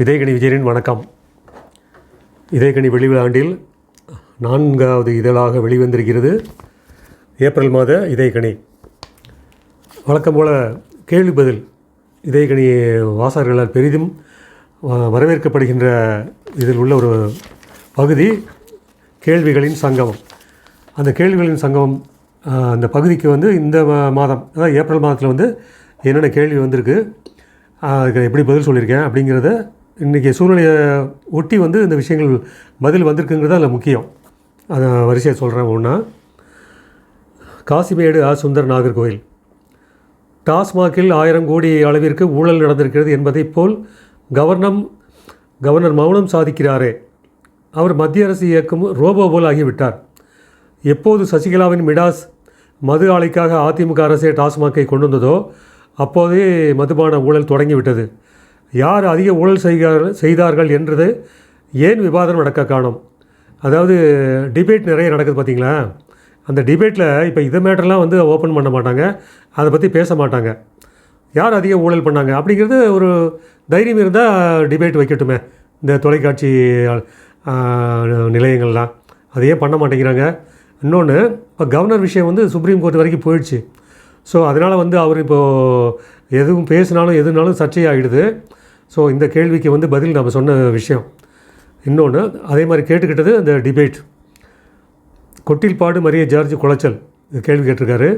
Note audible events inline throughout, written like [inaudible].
இதயக்கணி விஜயனின் வணக்கம். இதயகணி வெளிவிழாண்டில் நான்காவது இதழாக வெளிவந்திருக்கிறது ஏப்ரல் மாத இதயகணி வழக்கம் போல கேள்வி பதில் இதயகணி வாசகர்களால் பெரிதும் வ- வரவேற்கப்படுகின்ற இதில் உள்ள ஒரு பகுதி கேள்விகளின் சங்கமம். அந்த கேள்விகளின் சங்கமம் அந்த பகுதிக்கு வந்து இந்த மா- மாதம் அதாவது ஏப்ரல் மாதத்தில் வந்து என்னென்ன கேள்வி வந்திருக்கு அதுக்கு எப்படி பதில் சொல்லியிருக்கேன் அப்படிங்கிறத இன்றைக்கி சூழ்நிலையை ஒட்டி வந்து இந்த விஷயங்கள் பதில் வந்திருக்குங்கிறது அதில் முக்கியம். அதை வரிசையை சொல்கிறேன் ஒன்றா காசிமேடு ஆ. சுந்தர் நாகர்கோவில் டாஸ்மாகில் ஆயிரம் கோடி அளவிற்கு ஊழல் நடந்திருக்கிறது என்பதைப் போல் கவர்னம் கவர்னர் மௌனம் சாதிக்கிறாரே. அவர் மத்திய அரசு இயக்கம் ரோபோ போல் ஆகிவிட்டார். எப்போது சசிகலாவின் மிடாஸ் மது ஆலைக்காக அதிமுக அரசே டாஸ்மாகை கொண்டு வந்ததோ அப்போதே மதுபான ஊழல் தொடங்கிவிட்டது. யார் அதிக ஊழல் செய்கிறார்கள் செய்தார்கள் என்றது ஏன் விவாதம் நடக்க காணும்? அதாவது டிபேட் நிறைய நடக்குது பார்த்தீங்களா அந்த டிபேட்டில் இப்போ இது மேட்டர்லாம் வந்து ஓப்பன் பண்ண மாட்டாங்க. அதை பற்றி பேச மாட்டாங்க. யார் அதிக ஊழல் பண்ணாங்க? அப்படிங்கிறது ஒரு தைரியம் இருந்தால் டிபேட் வைக்கட்டுமே. இந்த தொலைக்காட்சி நிலையங்கள்லாம். அதையே ஏன் பண்ண மாட்டேங்கிறாங்க? இன்னொன்று இப்போ கவர்னர் விஷயம் வந்து சுப்ரீம் கோர்ட் வரைக்கும் போயிடுச்சு. ஸோ அதனால் வந்து அவர் இப்போது எதுவும் பேசினாலும் எதுனாலும் சர்ச்சையாகிடுது ஸோ இந்த கேள்விக்கு வந்து பதில் நம்ம சொன்ன விஷயம். இன்னொன்று அதே மாதிரி கேட்டுக்கிட்டது அந்த டிபேட் கொட்டில்பாடு மரிய ஜார்ஜ் குளச்சல். கேள்வி கேட்டிருக்காரு.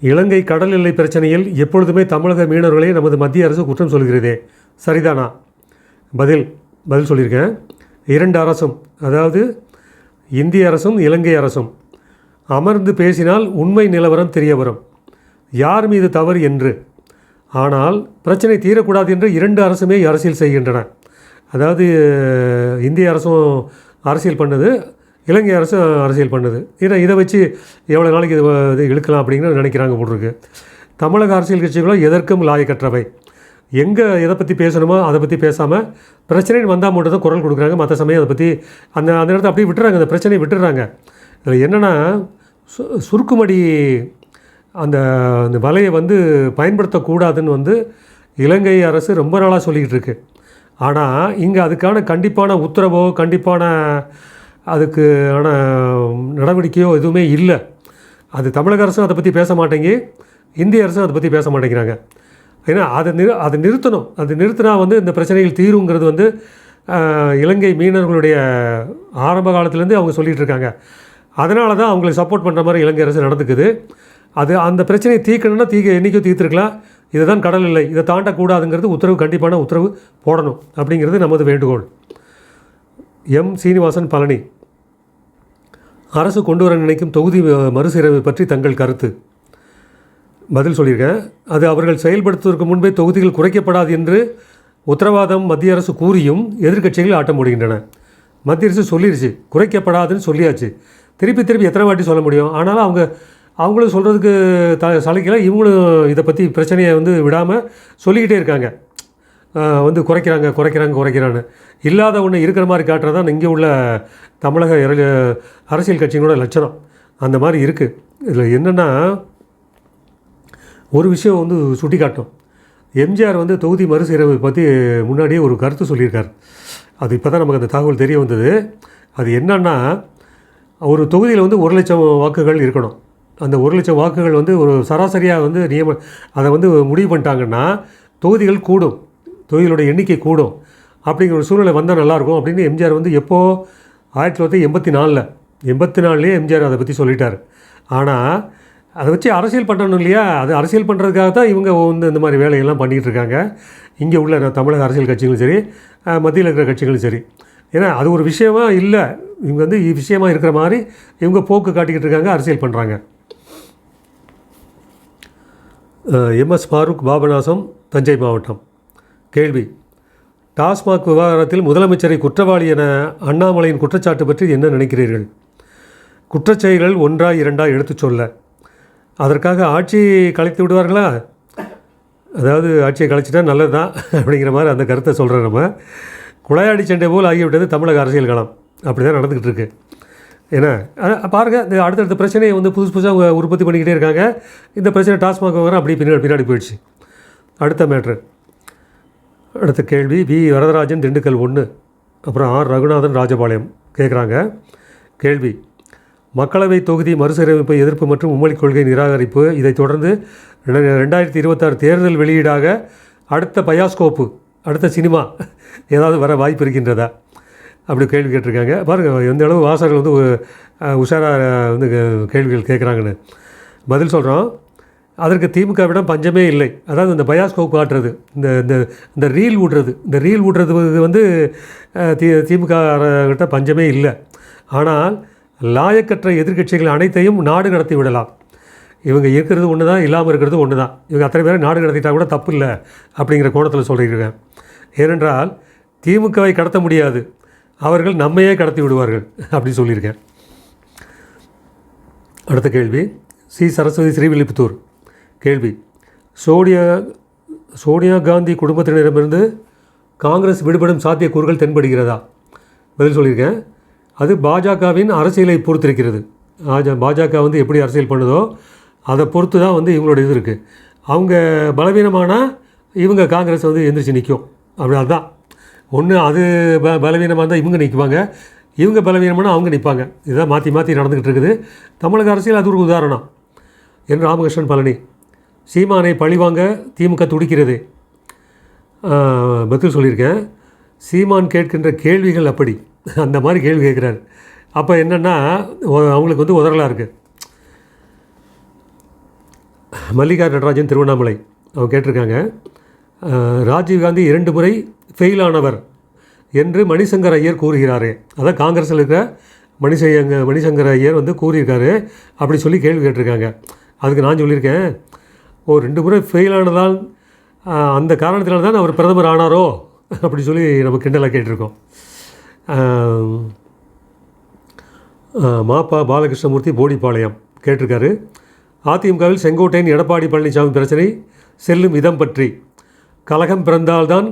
இலங்கை கடல் எல்லை பிரச்சனையில் எப்பொழுதுமே தமிழக மீனவர்களை நமது மத்திய அரசு குற்றம் சொல்கிறதே. சரிதானா? பதில் பதில் சொல்லியிருக்கேன். இரண்டு அரசும் அதாவது இந்திய அரசும் இலங்கை அரசும். அமர்ந்து பேசினால் உண்மை நிலவரம் தெரிய வரும். யார் மீது தவறு என்று? ஆனால் பிரச்சனை தீரக்கூடாது என்று இரண்டு அரசுமே அரசியல் செய்கின்றன. அதாவது இந்திய அரசும் அரசியல் பண்ணுது இலங்கை அரசும் அரசியல் பண்ணுது. இதை இதை வச்சு எவ்வளோ நாளைக்கு இது இது இழுக்கலாம் அப்படிங்கிற நினைக்கிறாங்க போட்டிருக்கு. தமிழக அரசியல் கட்சிகளும் எதற்கும் லாயக்கற்றவை. எங்கே எதை பற்றி பேசணுமோ அதை பற்றி பேசாமல் பிரச்சனைன்னு வந்தால் மட்டும் தான் குரல் கொடுக்குறாங்க. மற்ற சமயம் அதை பற்றி அந்த அந்த இடத்த அப்படியே விட்டுறாங்க. அந்த பிரச்சனையை விட்டுறாங்க. இதில் என்னென்னா சு சுருக்குமடி அந்த அந்த வலையை வந்து பயன்படுத்தக்கூடாதுன்னு வந்து இலங்கை அரசு ரொம்ப நாளாக சொல்லிக்கிட்டு இருக்கு. ஆனால் இங்கே அதுக்கான கண்டிப்பான உத்தரவோ கண்டிப்பான அதுக்கான நடவடிக்கையோ எதுவுமே இல்லை. அது தமிழக அரசும் அதை பற்றி பேச மாட்டேங்கி இந்திய அரசும் அதை பற்றி பேச மாட்டேங்கிறாங்க. ஏன்னா அதை நிறு அதை நிறுத்தணும். அது நிறுத்தினா வந்து இந்த பிரச்சனைகள் தீருங்கிறது வந்து இலங்கை மீனவர்களுடைய ஆரம்ப காலத்துலேருந்து அவங்க சொல்லிகிட்டு இருக்காங்க. அதனால தான் அவங்களுக்கு சப்போர்ட் பண்ணுற மாதிரி இலங்கை அரசு நடந்துக்குது. அது அந்த பிரச்சனையை தீர்க்கணும்னா தீக்க என்றைக்கும் தீர்த்துருக்கலாம். இதுதான் கடல் இல்லை. இதை தாண்டக்கூடாதுங்கிறது உத்தரவு கண்டிப்பான உத்தரவு போடணும் அப்படிங்கிறது நமது வேண்டுகோள். எம். சீனிவாசன் பழனி. அரசு கொண்டு வர நினைக்கும் தொகுதி மறுசீரமைப்பு பற்றி தங்கள் கருத்து. பதில் சொல்லியிருக்கேன் அது அவர்கள் செயல்படுத்துவதற்கு முன்பே தொகுதிகள் குறைக்கப்படாது என்று உத்தரவாதம் மத்திய அரசு கூறியும் எதிர்க்கட்சிகள் ஆட்டம் போடுகின்றன. மத்திய அரசு சொல்லிருச்சு குறைக்கப்படாதுன்னு சொல்லியாச்சு. திருப்பி திருப்பி எத்தனை வாட்டி சொல்ல முடியும்? ஆனாலும் அவங்க அவங்களும் சொல்கிறதுக்கு த சளைக்கல. இவங்களும் இதை பற்றி பிரச்சனையை வந்து விடாமல் சொல்லிக்கிட்டே இருக்காங்க. வந்து குறைக்கிறாங்க குறைக்கிறாங்க குறைக்கிறான்னு. இல்லாத ஒன்று இருக்கிற மாதிரி காட்டுறது தான் இங்கே உள்ள தமிழக அரசியல் கட்சிகளோட லட்சணம். அந்த மாதிரி இருக்குது இதில் என்னென்னா ஒரு விஷயம் வந்து சுட்டி காட்டும் எம்ஜிஆர் வந்து தொகுதி மறுசீரமைப்பு பற்றி முன்னாடியே ஒரு கருத்து சொல்லியிருக்கார். அது இப்போ தான் நமக்கு அந்த தகவல் தெரிய வந்தது. அது என்னென்னா ஒரு தொகுதியில் வந்து ஒரு லட்சம் வாக்குகள் இருக்கணும். அந்த ஒரு லட்சம் வாக்குகள் வந்து ஒரு சராசரியாக வந்து நியம அதை வந்து முடிவு பண்ணிட்டாங்கன்னா தொகுதிகள் கூடும். தொகுதிகளோட எண்ணிக்கை கூடும். அப்படிங்கிற ஒரு சூழ்நிலை வந்தால் நல்லாயிருக்கும் அப்படின்னு எம்ஜிஆர் வந்து எப்போது ஆயிரத்தி தொள்ளாயிரத்தி எண்பத்தி நாலில் எண்பத்தி நாலுலேயே எம்ஜிஆர் அதை பற்றி சொல்லிட்டார். ஆனால் அதை வச்சு அரசியல் பண்ணணும் இல்லையா? அது அரசியல் பண்ணுறதுக்காக தான் இவங்க வந்து இந்த மாதிரி வேலையெல்லாம் பண்ணிகிட்டு இருக்காங்க. இங்கே உள்ள தமிழக அரசியல் கட்சிகளும் சரி மத்தியில் இருக்கிற கட்சிகளும் சரி. ஏன்னா அது ஒரு விஷயமா இல்லை. இவங்க வந்து விஷயமா இருக்கிற மாதிரி இவங்க போக்கு காட்டிக்கிட்டு இருக்காங்க அரசியல் பண்ணுறாங்க எம்எஸ் ஃபாரூக் பாபநாசம் தஞ்சை மாவட்டம். கேள்வி. டாஸ்மாக் விவகாரத்தில் முதலமைச்சரை குற்றவாளி என அண்ணாமலையின் குற்றச்சாட்டு பற்றி என்ன நினைக்கிறீர்கள்? குற்றச்செயல்கள் ஒன்றா இரண்டா எடுத்துச் சொல்ல. அதற்காக ஆட்சி கலைத்து விடுவார்களா? அதாவது ஆட்சியை கலைச்சிட்டா நல்லது தான் அப்படிங்கிற மாதிரி அந்த கருத்தை சொல்கிறோம் நம்ம. குழாயாடி சண்டை போல் ஆகிவிட்டது தமிழக அரசியல் களம். அப்படி தான் நடந்துக்கிட்டு இருக்கு. ஏன்னா பாருங்கள் இந்த அடுத்தடுத்த பிரச்சனையை வந்து புதுசு புதுசாக உற்பத்தி பண்ணிக்கிட்டே இருக்காங்க. இந்த பிரச்சனை டாஸ்மாக் விவகாரம் அப்படி பின்னாடி பின்னாடி போயிடுச்சு. அடுத்த மேட்ரு. அடுத்த கேள்வி வி. வரதராஜன் திண்டுக்கல் ஒன்று அப்புறம் ஆர். ரகுநாதன் ராஜபாளையம் கேட்குறாங்க கேள்வி மக்களவை தொகுதி மறுசீரமைப்பு எதிர்ப்பு மற்றும் உம்மொழி கொள்கை நிராகரிப்பு இதைத் தொடர்ந்து ரெண்டாயிரத்தி இருபத்தாறு தேர்தல் வெளியீடாக அடுத்த பயாஸ்கோப்பு அடுத்த சினிமா ஏதாவது வர வாய்ப்பு இருக்கின்றதா? அப்படி கேள்வி கேட்டிருக்காங்க. பாருங்கள் எந்த அளவு வாசகர்கள் வந்து உஷாராக வந்து கே- கேள்விகள் கேட்குறாங்கன்னு. பதில் சொல்கிறோம் அதற்கு திமுகவிடம் பஞ்சமே இல்லை. அதாவது இந்த பயாஸ்கோப் காட்டுறது இந்த இந்த இந்த ரீல் விடுறது இந்த ரீல் விடுறது வந்து தி திமுக கிட்ட பஞ்சமே இல்லை. ஆனால் லாயக்கற்ற எதிர்க்கட்சிகள் அனைத்தையும் நாடு கடத்தி விடலாம். இவங்க இருக்கிறது ஒன்று தான் இல்லாமல் இருக்கிறது ஒன்று தான் இவங்க அத்தனை பேரை நாடு கடத்திட்டா கூட தப்பு இல்லை அப்படிங்கிற கோணத்தில் சொல்லியிருக்கேன். ஏனென்றால் திமுகவை கடத்த முடியாது. அவர்கள் நம்மையே கடத்தி விடுவார்கள் அப்படி சொல்லியிருக்கேன். அடுத்த கேள்வி சி. சரஸ்வதி ஸ்ரீவில்லிபுத்தூர். கேள்வி சோனியா சோனியா காந்தி குடும்பத்தினரிடமிருந்து காங்கிரஸ் விடுபடும் சாத்தியக்கூறுகள் தென்படுகிறதா? பதில் சொல்லியிருக்கேன். அது பாஜகவின் அரசியலை பொறுத்திருக்கிறது. ஆஜா பாஜக வந்து எப்படி அரசியல் பண்ணுதோ அதை பொறுத்து தான் வந்து இவங்களோட இது இருக்குது அவங்க பலவீனமானால் இவங்க காங்கிரஸ் வந்து எந்திரிச்சு நிற்கும் அப்படி அதுதான் ஒன்று அது ப பலவீனமாக இருந்தால் இவங்க நிற்குவாங்க இவங்க பலவீனமானால் அவங்க நிற்பாங்க இதான் மாற்றி மாற்றி நடந்துக்கிட்டு இருக்குது. தமிழக அரசியல் அது ஒரு உதாரணம். என் ராமகிருஷ்ணன் பழனி. சீமானை பழிவாங்க திமுக துடிக்கிறது. பதில் சொல்லியிருக்கேன். சீமான் கேட்கின்ற கேள்விகள் அப்படி. அந்த மாதிரி கேள்வி கேட்குறாரு. அப்போ என்னென்னா அவங்களுக்கு வந்து உதறலாக இருக்குது மல்லிகா நடராஜன் திருவண்ணாமலை. அவங்க கேட்டிருக்காங்க. ராஜீவ்காந்தி இரண்டு முறை ஃபெயிலானவர் என்று மணிசங்கர் ஐயர் கூறுகிறாரே. அதான் காங்கிரஸில் இருக்கிற மணிசங்க மணிசங்கர் ஐயர் வந்து கூறியிருக்காரு. அப்படி சொல்லி கேள்வி கேட்டிருக்காங்க. அதுக்கு நான் சொல்லியிருக்கேன் ஓ ரெண்டு முறை ஃபெயிலானதால் அந்த காரணத்தினால தான் அவர் பிரதமர் ஆனாரோ? அப்படி சொல்லி நம்ம கிண்டலாக கேட்டிருக்கோம். மாப்பா பாலகிருஷ்ணமூர்த்தி போடிப்பாளையம் கேட்டிருக்காரு. அதிமுகவில் செங்கோட்டையின் எடப்பாடி பழனிசாமி பிரச்சனை செல்லும் விதம் பற்றி. கலகம் பிறந்தால்தான்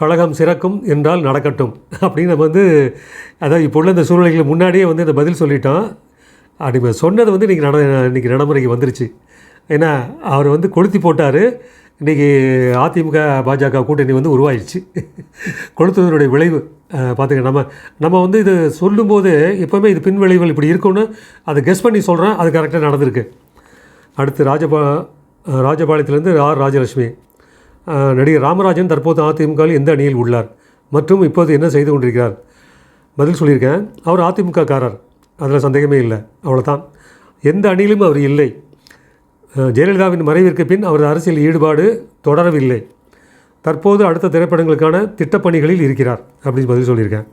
கழகம் சிறக்கும் என்றால் நடக்கட்டும். அப்படின்னு நம்ம வந்து அதாவது இப்போ உள்ள இந்த சூழ்நிலைகளுக்கு முன்னாடியே வந்து இந்த பதில் சொல்லிட்டோம். அப்படி சொன்னது வந்து இன்றைக்கி நட இன்றைக்கி நடைமுறைக்கு வந்துருச்சு. ஏன்னா அவர் வந்து கொளுத்தி போட்டார். இன்றைக்கி அதிமுக பாஜக கூட்டணி வந்து உருவாயிடுச்சு. கொளுத்துவதனுடைய விளைவு பார்த்துங்க நம்ம நம்ம வந்து இது சொல்லும்போது எப்போவுமே இது பின் விளைவுகள் இப்படி இருக்கும்னு அதை கெஸ் பண்ணி சொல்கிறேன் அது கரெக்டாக நடந்திருக்கு. அடுத்து ராஜபா ராஜபாளையத்துலேருந்து ஆர் ராஜலட்சுமி. நடிகர் ராமராஜன் தற்போது அதிமுகவில் எந்த அணியில் உள்ளார்? மற்றும் இப்போது என்ன செய்து கொண்டிருக்கிறார்? பதில் சொல்லியிருக்கேன். அவர் அதிமுககாரர் அதில் சந்தேகமே இல்லை. அவ்வளோதான் எந்த அணியிலும் அவர் இல்லை. ஜெயலலிதாவின் மறைவிற்கு பின் அவரது அரசியல் ஈடுபாடு தொடரவில்லை. தற்போது அடுத்த திரைப்படங்களுக்கான திட்டப்பணிகளில் இருக்கிறார் அப்படின்னு பதில் சொல்லியிருக்கேன்.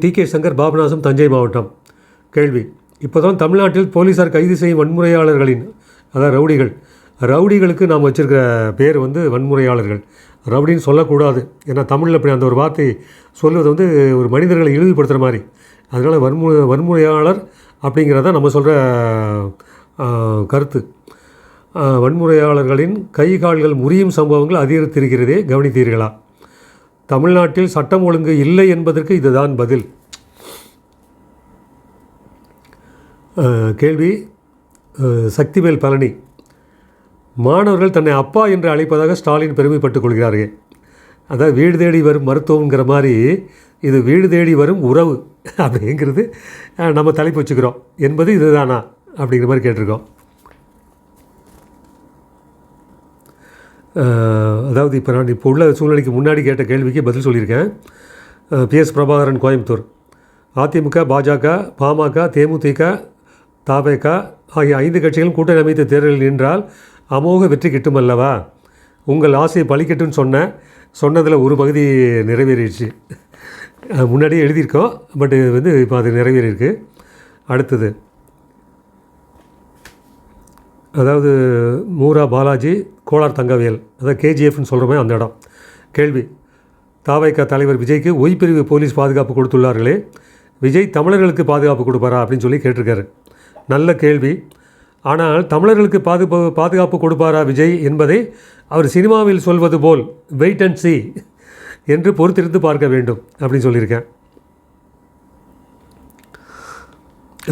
டி கே சங்கர் பாபநாசம் தஞ்சை மாவட்டம். கேள்வி. இப்போதான் தமிழ்நாட்டில் போலீசார் கைது செய்யும் வன்முறையாளர்களின் அதான் ரவுடிகள். ரவுடிகளுக்கு நாம் வச்சுருக்கிற பேர் வந்து வன்முறையாளர்கள். ரவுடின்னு சொல்லக்கூடாது. ஏன்னா தமிழில் அப்படி அந்த ஒரு வார்த்தை சொல்வது வந்து ஒரு மனிதர்களை இழிவுபடுத்துகிற மாதிரி. அதனால் வன்மு வன்முறையாளர் அப்படிங்கிறத நம்ம சொல்கிற கருத்து. வன்முறையாளர்களின் கை கால்கள் முறியும் சம்பவங்கள் அதிகரித்திருக்கிறதே கவனித்தீர்களா? தமிழ்நாட்டில் சட்டம் ஒழுங்கு இல்லை என்பதற்கு இதுதான் பதில். கேள்வி சக்திவேல் பழனி. மாணவர்கள் தன்னை அப்பா என்று அழைப்பதாக ஸ்டாலின் பெருமைப்பட்டுக் கொள்கிறார்கள். அதாவது வீடு தேடி வரும் மருத்துவங்கிற மாதிரி இது வீடு தேடி வரும் உறவு [laughs] அப்படிங்கிறது நம்ம தலைப்பு வச்சுக்கிறோம். என்பது இதுதானா அப்படிங்கிற மாதிரி கேட்டிருக்கோம். அதாவது இப்போ நான் இப்போ உள்ள சூழ்நிலைக்கு முன்னாடி கேட்ட கேள்விக்கு பதில் சொல்லியிருக்கேன். பிஎஸ் பிரபாகரன் கோயம்புத்தூர். அதிமுக பாஜக பாமக தேமுதிக தாவேக ஆகிய ஐந்து கட்சிகளும் கூட்டணி அமைத்து தேர்தலில் நின்றால் அமோக வெற்றி கிட்டும் அல்லவா உங்கள் ஆசையை பலிக்கட்டும்னு சொன்ன சொன்னதில் ஒரு பகுதி நிறைவேறிடுச்சு. முன்னாடியே எழுதியிருக்கோம் பட் இது வந்து இப்போ அது நிறைவேறியிருக்கு. அடுத்தது அதாவது மூரா பாலாஜி கோலார் தங்கவியல் அதாவது கேஜிஎஃப்னு சொல்கிறோமே அந்த இடம். கேள்வி தாவைக்கா தலைவர் விஜய்க்கு ஒய் பிரிவு போலீஸ் பாதுகாப்பு கொடுத்துள்ளார்களே விஜய் தமிழர்களுக்கு பாதுகாப்பு கொடுப்பாரா அப்படின்னு சொல்லி கேட்டிருக்காரு. நல்ல கேள்வி. ஆனால் தமிழர்களுக்கு பாதுகாப்பு பாதுகாப்பு கொடுப்பாரா விஜய் என்பதை அவர் சினிமாவில் சொல்வது போல் வெயிட் அண்ட் சி என்று பொறுத்திருந்து பார்க்க வேண்டும் அப்படின்னு சொல்லியிருக்கேன்.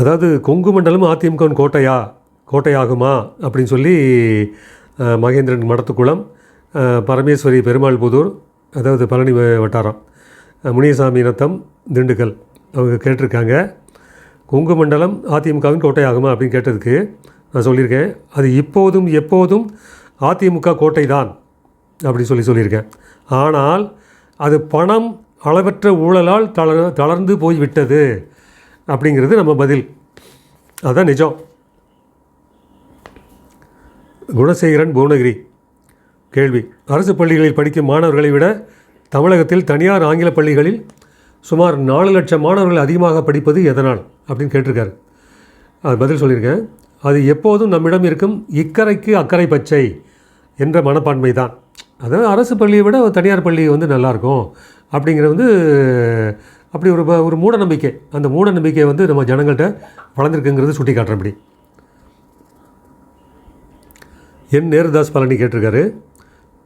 அதாவது கொங்கு மண்டலம் அதிமுக கோட்டையா கோட்டையாகுமா அப்படின்னு சொல்லி மகேந்திரன் மடத்துக்குளம் பரமேஸ்வரி பெருமாள் புதூர் அதாவது பழனி வட்டாரம் முனியசாமி நத்தம் திண்டுக்கல் அவங்க கேட்டிருக்காங்க. கொங்கு மண்டலம் அதிமுகவின் கோட்டையாகுமா அப்படின்னு கேட்டதுக்கு நான் சொல்லியிருக்கேன். அது இப்போதும் எப்போதும் அதிமுக கோட்டை தான் அப்படி சொல்லி சொல்லியிருக்கேன். ஆனால் அது பணம் அளவற்ற ஊழலால் தளர் தளர்ந்து போய் விட்டது அப்படிங்கிறது நம்ம பதில். அதுதான் நிஜம். குணசேகரன் புவனகிரி. கேள்வி. அரசு பள்ளிகளில் படிக்கும் மாணவர்களை விட தமிழகத்தில் தனியார் ஆங்கில பள்ளிகளில் சுமார் நாலு லட்சம் மாணவர்கள் அதிகமாக படிப்பது எதனால்? அப்படின்னு கேட்டிருக்காரு. அது பதில் சொல்லியிருக்கேன். அது எப்போதும் நம்மிடம் இருக்கும் இக்கரைக்கு அக்கறை பச்சை என்ற மனப்பான்மை தான். அதாவது அரசு பள்ளியை விட தனியார் பள்ளி வந்து நல்லாயிருக்கும் அப்படிங்கிற வந்து அப்படி ஒரு ப- ஒரு மூட நம்பிக்கை அந்த மூட நம்பிக்கை வந்து நம்ம ஜனங்கள்கிட்ட வளர்ந்துருக்குங்கிறது சுட்டி காட்டுறபடி என் நேருதாஸ் பழனி கேட்டிருக்காரு.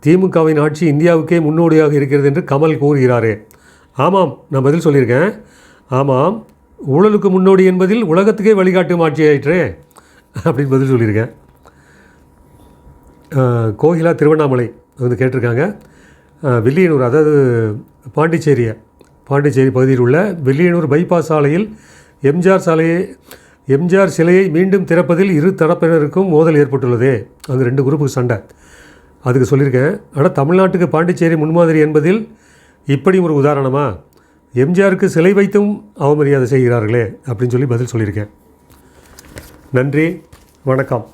திமுகவின் ஆட்சி இந்தியாவுக்கே முன்னோடியாக இருக்கிறது என்று கமல் கூறுகிறாரே. ஆமாம் நான் பதில் சொல்லியிருக்கேன். ஆமாம் ஊழலுக்கு முன்னோடி என்பதில் உலகத்துக்கே வழிகாட்டும் ஆட்சியாயிற்றே அப்படின்னு பதில் சொல்லியிருக்கேன். கோகிலா திருவண்ணாமலை வந்து கேட்டிருக்காங்க. வில்லியனூர் அதாவது பாண்டிச்சேரியை பாண்டிச்சேரி பகுதியில் உள்ள வில்லியனூர் பைபாஸ் சாலையில் எம்ஜிஆர் சாலையை எம்ஜிஆர் சிலையை மீண்டும் திறப்பதில் இரு தரப்பினருக்கும் மோதல் ஏற்பட்டுள்ளதே. அங்கே ரெண்டு குரூப்புக்கு சண்டை. அதுக்கு சொல்லியிருக்கேன். ஆனால் தமிழ்நாட்டுக்கு பாண்டிச்சேரி முன்மாதிரி என்பதில் இப்படி ஒரு உதாரணமா? எம்ஜிஆருக்கு சிலை வைத்தும் அவமரியாதை செய்கிறார்களே அப்படின்னு சொல்லி பதில் சொல்லியிருக்கேன். நன்றி வணக்கம்.